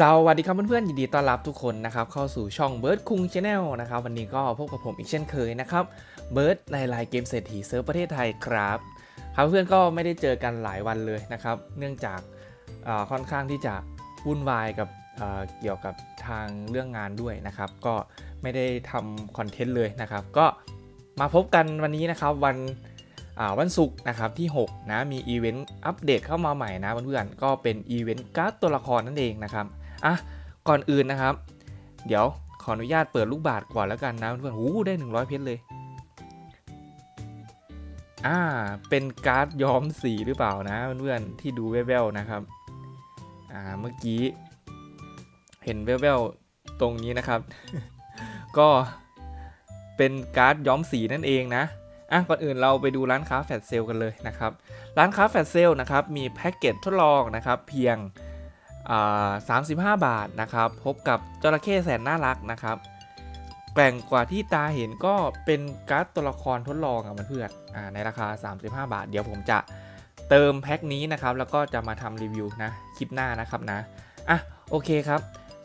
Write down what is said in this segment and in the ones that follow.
สวัสดีครับเพื่อนๆยินดีต้อนรับทุกคนนะครับเข้าสู่ช่องเบิร์ดคุงชาแนลนะครับวันนี้ก็พบกับผมอีกเช่นเคยนะครับเบิร์ดในไลน์เกมเศรษฐีเซิร์ฟประเทศไทยครับครับเพื่อนก็ไม่ได้เจอกันหลายวันเลยนะครับเนื่องจากค่อนข้างที่จะวุ่นวายกับเเกี่ยวกับทางเรื่องงานด้วยนะครับ ก็ไม่ได้ทำคอนเทนต์เลยนะครับ ก็มาพบกันวันนี้นะครับวันวันศุกร์นะครับที่ 6 นะ มีอีเวนต์อัปเดตเข้ามาใหม่นะเพื่อนๆก็เป็นอีเวนต์การ์ดตัวละครนั่นเองนะครับ อะก่อนอื่นนะครับ เดี๋ยวขออนุญาตเปิดลูกบาทก่อนแล้วกันนะเพื่อนๆหูได้ 100 เพชรเลยอ่าเป็นการ์ดย้อมสีหรือเปล่านะเพื่อนๆที่ดูแว่วๆนะครับอ่าเมื่อกี้ เห็นแว่วๆตรงนี้นะครับ ก็เป็นการ์ดย้อมสีนั่นเองนะอะก่อนอื่นเราไปดูร้านค้าแฟลชเซลกันเลยนะครับ ร้านค้าแฟลชเซลนะครับมีแพ็กเกจทดลองนะครับ เพียง 35 บาทนะครับ พบกับจระเข้แสนน่ารักนะครับแกล่งกว่าที่ตาเห็นก็เป็นการ์ดตัวละครทดลองอะมันเพื่อนอในราคา 35 บาท เดี๋ยวผมจะเติมแพ็คนี้นะครับ แล้วก็จะมาทำรีวิวนะคลิปหน้านะครับนะอะโอเคครับ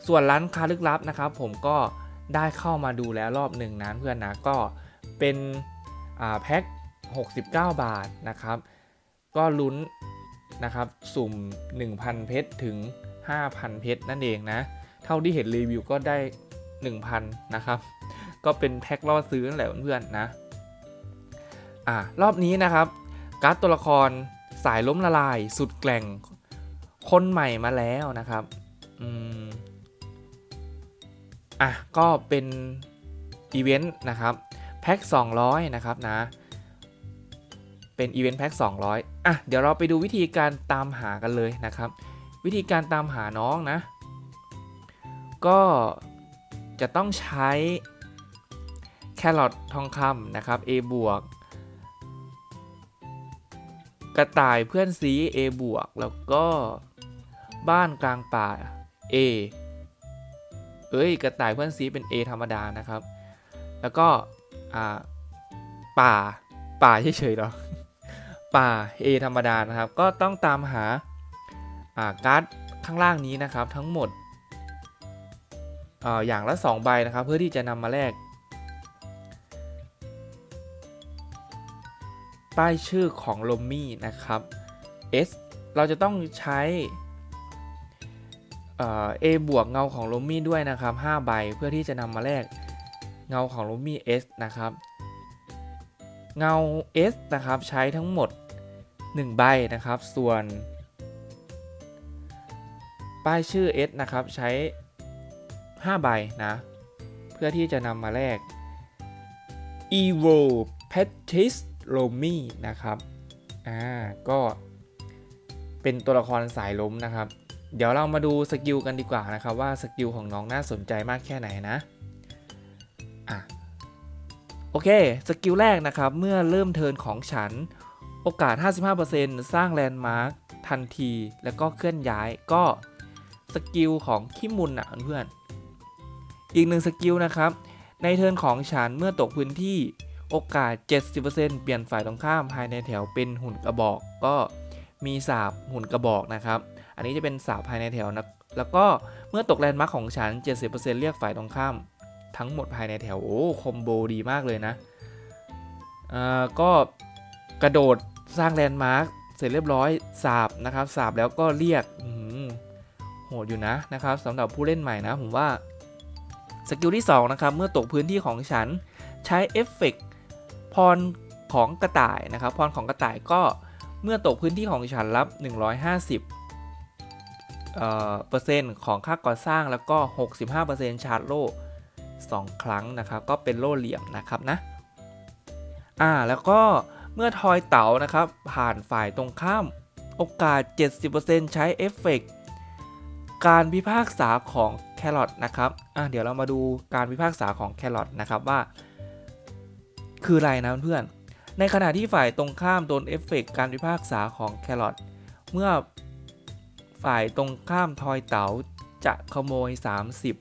ส่วนร้านค้าลึกลับนะครับ ผมก็ได้เข้ามาดูแล้วรอบหนึ่งนะเพื่อนนะก็เป็นแพ็ค69 บาทนะครับ ก็ลุ้นนะครับสุ่ม 1,000 เพชรถึง 5,000 เพชรนั่นเองนะ เท่าที่เห็นรีวิวก็ได้ 1,000 นะครับ ก็เป็นแพ็คล่อซื้อนั่นแหละเพื่อนๆนะ อ่ารอบนี้นะครับ การ์ดตัวละครสายล้มละลายสุดแกล่งคนใหม่มาแล้วนะครับ อืม อะ ก็เป็นอีเวนต์นะครับ แพ็ค 200 นะครับนะ เป็นอีเวนต์แพ็ค 200 อะ เดี๋ยวเราไปดูวิธีการตามหากันเลยนะครับ วิธีการตามหาน้องนะ ก็จะต้องใช้แครอททองคำนะครับ A บวกกระต่ายเพื่อนซี A บวกแล้วก็บ้านกลางป่า A เอ้ยกระต่ายเพื่อนซีเป็น A ธรรมดานะครับ แล้วก็ป่าป่าเฉยๆหรอป่า A ธรรมดานะครับ ก็ต้องตามหา การ์ดข้างล่างนี้นะครับทั้งหมดออย่างละ 2 ใบนะครับ เพื่อที่จะนำมาแลกป้ายชื่อของลมมี่นะครับ S เราจะต้องใช้เอ่อ A บวกเงาของลมมี่ด้วยนะครับ 5 ใบเพื่อที่จะนำมาแลกเงาของลมมี่ S นะครับ เงา S นะครับใช้ทั้งหมด 1 ใบนะครับ ส่วน ป้ายชื่อ S นะครับ ใช้ 5 ใบนะ เพื่อที่จะนำมาแลก Evo p e t i s l o m i นะครับ อ่า ก็เป็นตัวละครสายล้มนะครับ เดี๋ยวเรามาดูสกิลกันดีกว่านะครับ ว่าสกิลของน้องน่าสนใจมากแค่ไหนนะ อะ โอเค สกิลแรกนะครับ เมื่อเริ่มเทินของฉัน โอกาส 55%สร้างแลนด์มาร์คทันที แล้วก็เคลื่อนย้ายก็ สกิลของคิมุนอะเพื่อนอีกหนึ่งสกิลนะครับ ในเทิร์นของฉันเมื่อตกพื้นที่โอกาส 70%เปลี่ยนฝ่ายตรงข้ามภายในแถวเป็นหุ่นกระบอก ก็มีสาบหุ่นกระบอกนะครับ อันนี้จะเป็นสาบภายในแถวนะ แล้วก็เมื่อตกแลนด์มาร์คของฉัน 70%เรียกฝ่ายตรงข้าม ทั้งหมดภายในแถว โอ้คอมโบดีมากเลยนะอ่าก็กระโดดสร้างแลนด์มาร์คเสร็จเรียบร้อยสาบนะครับสาบแล้วก็เรียก โหดอยู่นะนะครับสำหรับผู้เล่นใหม่นะผมว่าสกิลที่2นะครับเมื่อตกพื้นที่ของฉันใช้เอฟเฟกต์พรของกระต่ายนะครับพรของกระต่ายก็เมื่อตกพื้นที่ของฉันรับ 150เอ่อเปอร์เซ็นต์ของค่าก่อสร้างแล้วก็ 65%ชาร์จโล่2ครั้งนะครับก็เป็นโล่เหลี่ยมนะครับนะอ่าแล้วก็เมื่อทอยเต๋านะครับผ่านฝ่ายตรงข้ามโอกาส 70%ใช้เอฟเฟกต์ การพิพากษาของแครอทนะครับอะเดี๋ยวเรามาดูการพิพากษาของแครอทนะครับว่า คืออะไรนะเพื่อนในขณะที่ฝ่ายตรงข้ามโดนเอฟเฟกต์การพิพากษาของแครอทเมื่อฝ่ายตรงข้ามทอยเต๋าจะขโมย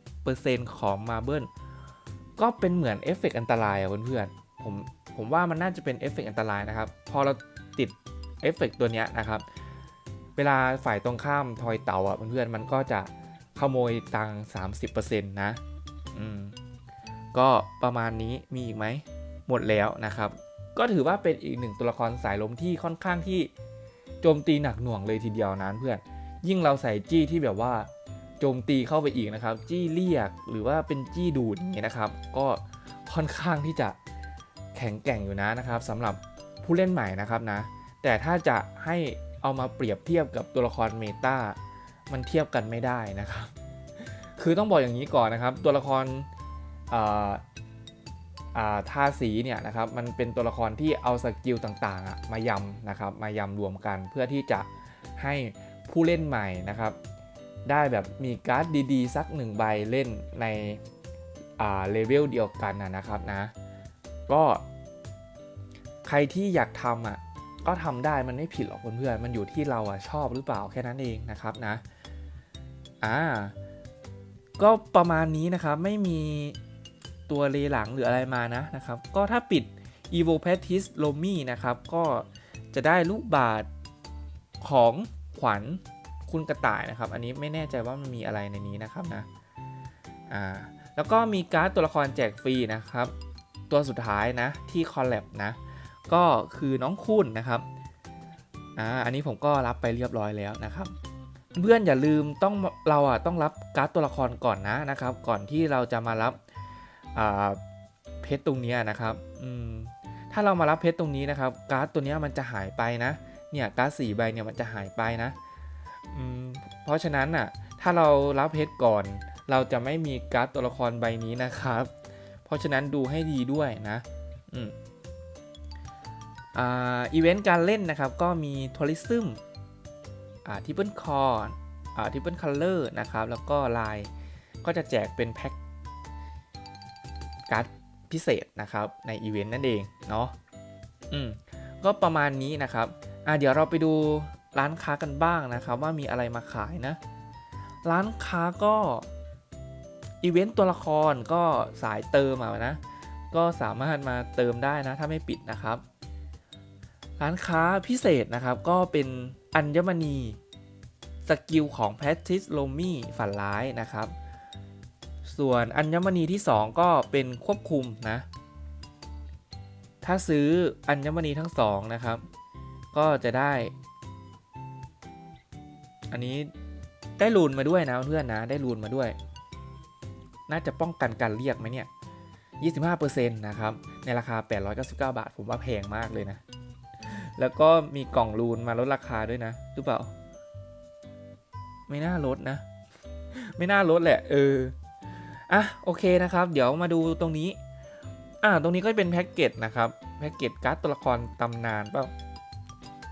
30%ของมาเบิลก็เป็นเหมือนเอฟเฟกต์อันตรายอะเพื่อนๆผมผมว่ามันน่าจะเป็นเอฟเฟกต์อันตรายนะครับ พอเราติดเอฟเฟกต์ตัวนี้นะครับ เวลาฝ่ายตรงข้ามทอยเต่าอะเพื่อนๆมันก็จะขโมยตังค์30%นต์นะอืมก็ประมาณนี้มีอีกไหมหมดแล้วนะครับ ก็ถือว่าเป็นอีกหนึ่งตัวละครสายลมที่ค่อนข้างที่โจมตีหนักหน่วงเลยทีเดียวนะเพื่อนยิ่งเราใส่จี้ที่แบบว่าโจมตีเข้าไปอีกนะครับ จี้เรียกหรือว่าเป็นจี้ดูดอย่างเงี้ยนะครับ ก็ค่อนข้างที่จะแข็งแกร่งอยู่นะนะครับสำหรับผู้เล่นใหม่นะครับนะ แต่ถ้าจะให้ เอามาเปรียบเทียบกับตัวละครเมตามันเทียบกันไม่ได้นะครับ คือต้องบอกอย่างนี้ก่อนนะครับ ตัวละครอ่าอ่าทาสีเนี่ยนะครับ มันเป็นตัวละครที่เอาสกิลต่างๆมายำนะครับ มายำรวมกันเพื่อที่จะให้ผู้เล่นใหม่นะครับ ได้แบบมีการ์ดดีๆ สักหนึ่งใบเล่นในเลเวลเดียวกันนะครับนะ ก็ใครที่อยากทำอะ ก็ทำได้มันไม่ผิดหรอกเพื่อนๆมันอยู่ที่เราอะชอบหรือเปล่าแค่นั้นเองนะครับนะอ่าก็ประมาณนี้นะครับไม่มีตัวเลหลังหรืออะไรมานะนะครับ ก็ถ้าปิด evo p a t i s l o m i นะครับ ก็จะได้ลูกบาทของขวัญคุณกระต่ายนะครับ อันนี้ไม่แน่ใจว่ามันมีอะไรในนี้นะครับนะอ่าแล้วก็มีการ์ดตัวละครแจกฟรีนะครับ ตัวสุดท้ายนะที่คอลแลบนะ ก็คือน้องคุณนะครับอ่าอันนี้ผมก็รับไปเรียบร้อยแล้วนะครับ เพื่อนอย่าลืมต้องเราอะต้องรับการ์ดตัวละครก่อนนะนะครับ ก่อนที่เราจะมารับอ่าเพชรตรงนี้นะครับอืมถ้าเรามารับเพชรตรงนี้นะครับ การ์ดตัวนี้มันจะหายไปนะเนี่ยการ์ดสี่ใบเนี่ยมันจะหายไปนะอืมเพราะฉะนั้นอะถ้าเรารับเพชรก่อน เราจะไม่มีการ์ดตัวละครใบนี้นะครับ เพราะฉะนั้นดูให้ดีด้วยนะ อืม อีเวนต์การเล่นนะครับก็มีทัวริซึมทิปเปิลคอร์อ่าทิปเปิลคัลเลอร์นะครับแล้วก็ลายก็จะแจกเป็นแพ็คการ์ดพิเศษนะครับในอีเวนต์นั่นเองเนาะอืมก็ประมาณนี้นะครับอ่าเดี๋ยวเราไปดูร้านค้ากันบ้างนะครับ ว่ามีอะไรมาขายนะ ร้านค้าก็อีเวนต์ตัวละครก็สายเติมอะนะ ก็สามารถมาเติมได้นะ ถ้าไม่ปิดนะครับ ร้านค้าพิเศษนะครับ ก็เป็นอัญมณีสกิลของแพทริสโลมี่ฝันร้ายนะครับ ส่วนอัญมณีที่ 2 ก็เป็นควบคุมนะ ถ้าซื้ออัญมณีทั้งสองนะครับ ก็จะได้ อันนี้ได้รูนมาด้วยนะเพื่อนนะ ได้รูนมาด้วย น่าจะป้องกันการเรียกไหมเนี่ย 25%นะครับ ในราคา 899 บาท ผมว่าแพงมากเลยนะ แล้วก็มีกล่องรูนมาลดราคาด้วยนะหรือเปล่า ไม่น่าลดนะ ไม่น่าลดแหละ เอออะโอเคนะครับ เดี๋ยวมาดูตรงนี้อ่าตรงนี้ก็เป็นแพ็กเกจนะครับแพ็กเกจการ์ดตัวละครตำนานเปล่า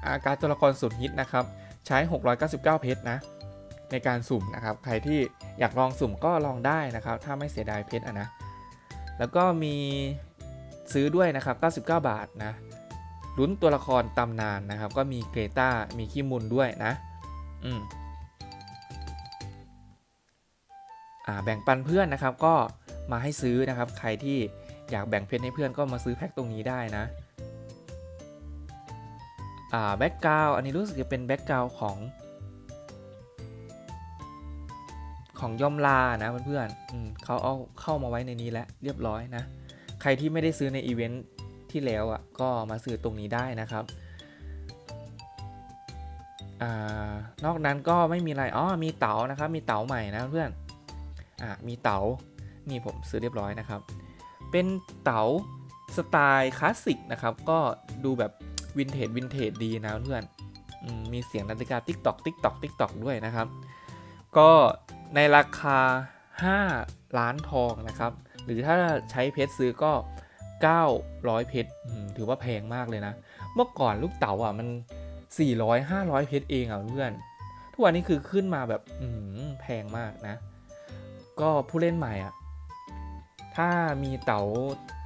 อาการ์ดตัวละครสุดฮิตนะครับ ใช้ 699 เพชรนะ ในการสุ่มนะครับ ใครที่อยากลองสุ่มก็ลองได้นะครับ ถ้าไม่เสียดายเพชรอะนะ แล้วก็มีซื้อด้วยนะครับ 99 บาทนะ ลุ้นตัวละครตำนานนะครับ ก็มีเกรตามีขี้มุนด้วยนะ อืมอ่าแบ่งปันเพื่อนนะครับ ก็มาให้ซื้อนะครับ ใครที่อยากแบ่งเพชรให้เพื่อนก็มาซื้อแพ็คตรงนี้ได้นะ อ่าแบ็กกราวอันนี้รู้สึกจะเป็นแบ็กกราวของของยอมลานะเพื่อนๆอืมเขาเอาเข้ามาไว้ในนี้แล้วเรียบร้อยนะ ใครที่ไม่ได้ซื้อในอีเวนต์ ที่แล้วอะก็มาซื้อตรงนี้ได้นะครับอนอกนั้นก็ไม่มีอะไรอ๋อมีเต๋านะครับมีเต๋าใหม่นะเพื่อนอ่ามีเต๋านี่ผมซื้อเรียบร้อยนะครับ เป็นเต๋าสไตล์คลาสสิกนะครับ ก็ดูแบบวินเทจวินเทจดีนะเพื่อนอมมีเสียงนาฬิกาติ๊กตอกติ๊กตอกติ๊กตอกด้วยนะครับ ก็ในราคา 5 ล้านทองนะครับ หรือถ้าใช้เพชรซื้อก็ 900 เพชรถือว่าแพงมากเลยนะ เมื่อก่อนลูกเต๋าอะมัน 400 500 เพชรเองอะเพื่อน ทุกวันนี้คือขึ้นมาแบบแพงมากนะ ก็ผู้เล่นใหม่อะ ถ้ามีเต๋า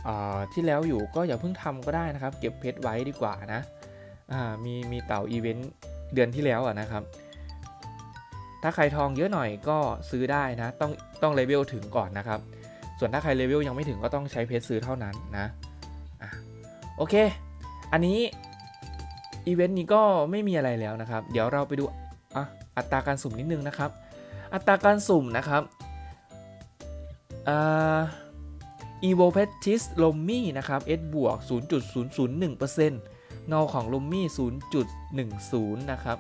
อ่าที่แล้วอยู่ก็อย่าเพิ่งทำก็ได้นะครับ เก็บเพชรไว้ดีกว่านะมีมีเต๋าอีเวนต์เดือนที่แล้วอะนะครับ ถ้าใครทองเยอะหน่อยก็ซื้อได้นะ ต้องต้องเลเวลถึงก่อนนะครับ ส่วนถ้าใครเลเวลยังไม่ถึงก็ต้องใช้เพชรซื้อเท่านั้นนะอะโอเค อันนี้อีเวนต์นี้ก็ไม่มีอะไรแล้วนะครับ เดี๋ยวเราไปดูอะอัตราการสุ่มนิดนึงนะครับ อัตราการสุ่มนะครับอ่า evo p e t i s l o m m y นะครับ s บวก 0.001%เงาของ l o m m y 0.10 นะครับ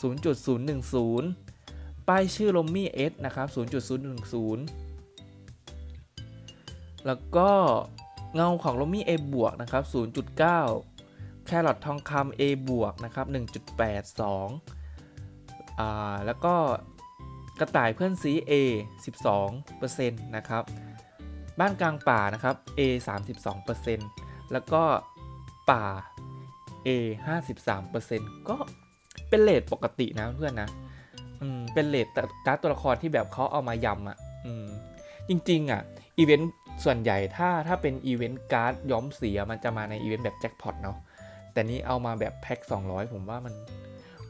0.010 ป้ายชื่อ l o m m y s นะครับ 0.010 แล้วก็เงาของ l o m m y a บวกนะครับ 0.9 แครอททองคำ A บวกนะครับ 1.82อ่าแล้วก็กระต่ายเพื่อนซี A 12%นะครับ บ้านกลางป่านะครับ A 32%แล้วก็ป่า A 53%ก็เป็นเลทปกตินะเพื่อนนะอืมเป็นเลทต่การ์ดตัวละครที่แบบเขาเอามายำอะอืมจริงๆอะอีเวนต์ ส่วนใหญ่ถ้าถ้าเป็นอีเวนต์การ์ดย้อมสีมันจะมาในอีเวนต์แบบแจ็คพอตเนาะแต่นี้เอามาแบบแพ็ค200 ผมว่ามัน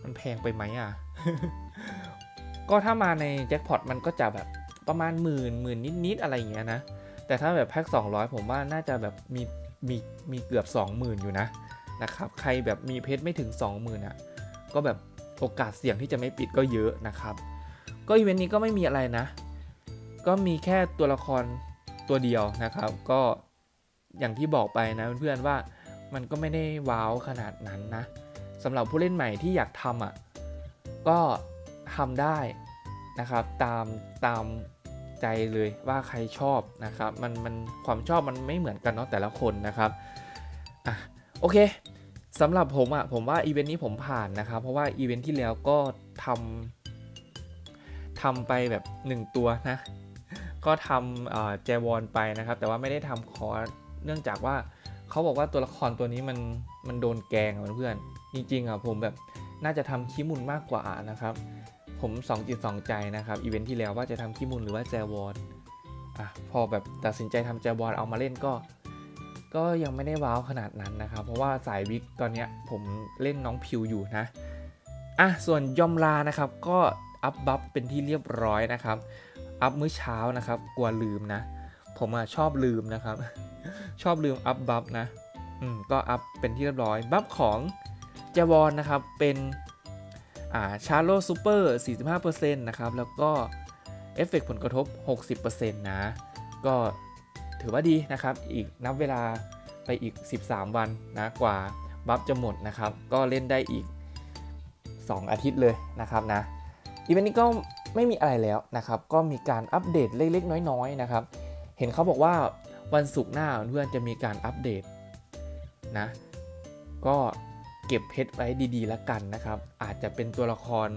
มันแพงไปไหมอะ ก็ถ้ามาในแจ็คพอตมันก็จะแบบประมาณหมื่นหมื่นนิดๆอะไรอย่างเงี้ยนะ แต่ถ้าแบบแพ็ค200 ผมว่าน่าจะแบบมีมีมีเกือบ 20,000 อยู่นะนะครับ ใครแบบมีเพชรไม่ถึง 20,000อะ ก็แบบโอกาสเสี่ยงที่จะไม่ปิดก็เยอะนะครับ ก็อีเวนต์นี้ก็ไม่มีอะไรนะ ก็มีแค่ตัวละคร ตัวเดียวนะครับ ก็อย่างที่บอกไปนะเพื่อนๆว่ามันก็ไม่ได้ว้าวขนาดนั้นนะสำหรับผู้เล่นใหม่ที่อยากทำอะก็ทำได้นะครับ ตามตามใจเลยว่าใครชอบนะครับ มันมันความชอบมันไม่เหมือนกันเนาะแต่ละคนนะครับอะโอเคสำหรับผมอะผมว่าอีเวนต์นี้ผมผ่านนะครับ เพราะว่าอีเวนต์ที่แล้วก็ทำทำไปแบบ 1 ตัวนะ ก็ทำแจวอนไปนะครับ แต่ว่าไม่ได้ทำคอร์สเนื่องจากว่าเขาบอกว่าตัวละครตัวนี้มันมันโดนแกงเพื่อนจริงๆอะผมแบบน่าจะทำขี้มุนมากกว่านะครับ ผมสองจิตสองใจนะครับอีเวนท์ที่แล้วว่าจะทำขี้มุนหรือว่าแจวอนอะพอแบบตัดสินใจทำแจวอนเอามาเล่นก็ ก็ยังไม่ได้ว้าวขนาดนั้นนะครับ เพราะว่าสายวิกตอนเนี้ยผมเล่นน้องพิวอยู่นะอะส่วนยอมลานะครับก็อัพบัฟเป็นที่เรียบร้อยนะครับ อัพมื้อเช้านะครับกลัวลืมนะ ผมอะชอบลืมนะครับ ชอบลืมอัพบัฟนะอืมก็อัพเป็นที่เรียบร้อยบัฟของเจวอนนะครับเป็นอ่าชาร์โลซูเปอร์45%นะครับแล้วก็เอฟเฟกผลกระทบ 60%นะ ก็ถือว่าดีนะครับ อีกนับเวลาไปอีก 13 วันนะกว่าบัฟจะหมดนะครับ ก็เล่นได้อีก 2 อาทิตย์เลยนะครับนะอีเวนต์นี้ก็ ไม่มีอะไรแล้วนะครับ ก็มีการอัปเดตเล็กๆ น้อยๆนะครับ เห็นเขาบอกว่าวันศุกร์หน้าเพื่อนจะมีการอัปเดตนะ ก็เก็บเพชรไว้ดีๆแล้วกันนะครับ อาจจะเป็นตัวละคร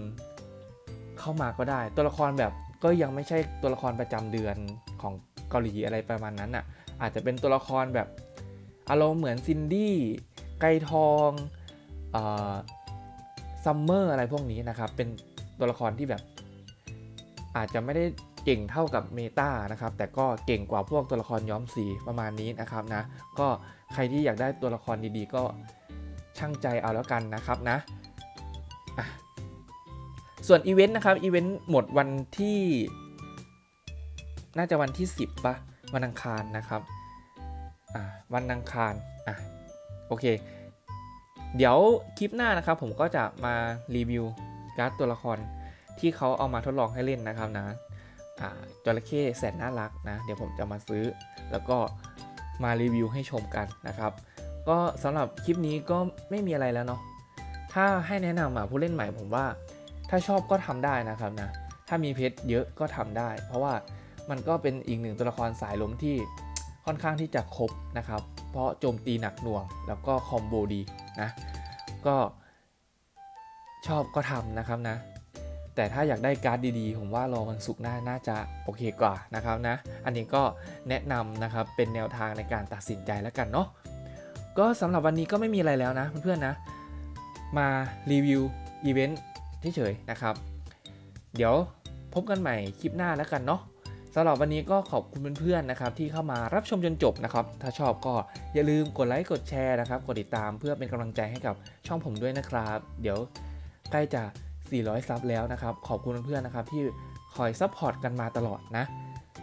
เข้ามาก็ได้ ตัวละครแบบก็ยังไม่ใช่ตัวละครประจำเดือนของเกาหลีอะไรประมาณนั้นอะ อาจจะเป็นตัวละครแบบอารมณ์เหมือนซินดี้ไกทองซัมเมอร์อะไรพวกนี้นะครับ เป็นตัวละครที่แบบ อาจจะไม่ได้เก่งเท่ากับเมตานะครับ แต่ก็เก่งกว่าพวกตัวละครย้อมสีประมาณนี้นะครับนะ ก็ใครที่อยากได้ตัวละครดีๆ ก็ช่างใจเอาแล้วกันนะครับนะ ส่วนอีเวนต์นะครับ อีเวนต์หมดวันที่ น่าจะวันที่ 10ปะวันอังคารนะครับอะวันอังคาร อะ โอเค เดี๋ยวคลิปหน้านะครับผมก็จะมารีวิวการ์ดตัวละคร ที่เขาเอามาทดลองให้เล่นนะครับนะอ่าจระเข้แสนน่ารักนะ เดี๋ยวผมจะมาซื้อ แล้วก็มารีวิวให้ชมกันนะครับ ก็สำหรับคลิปนี้ก็ไม่มีอะไรแล้วเนาะถ้าให้แนะนำอะผู้เล่นใหม่ผมว่า ถ้าชอบก็ทำได้นะครับนะถ้ามีเพชรเยอะก็ทำได้ เพราะว่ามันก็เป็นอีกหนึ่งตัวละครสายล้มที่ค่อนข้างที่จะครบนะครับ เพราะโจมตีหนักหน่วง แล้วก็คอมโบดีนะ ก็ชอบก็ทำนะครับนะ แต่ถ้าอยากได้การ์ดดีๆ ผมว่ารอวันศุกร์หน้าน่าจะโอเคกว่านะครับนะ อันนี้ก็แนะนำนะครับเป็นแนวทางในการตัดสินใจแล้วกันเนาะก็สำหรับวันนี้ก็ไม่มีอะไรแล้วนะเพื่อนๆนะ มารีวิวอีเวนต์เฉยๆนะครับ เดี๋ยวพบกันใหม่คลิปหน้าแล้วกันเนาะสำหรับวันนี้ก็ขอบคุณเพื่อนๆนะครับที่เข้ามารับชมจนจบนะครับ ถ้าชอบก็อย่าลืมกดไลค์กดแชร์นะครับ กดติดตามเพื่อเป็นกำลังใจให้กับช่องผมด้วยนะครับ เดี๋ยวใกล้จะ 400 ซับแล้วนะครับ ขอบคุณเพื่อนๆนะครับที่คอยซัพพอร์ตกันมาตลอดนะ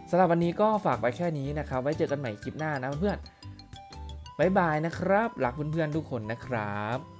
สำหรับวันนี้ก็ฝากไว้แค่นี้นะครับ ไว้เจอกันใหม่คลิปหน้านะเพื่อนๆบายบายนะครับ รักเพื่อนๆทุกคนนะครับ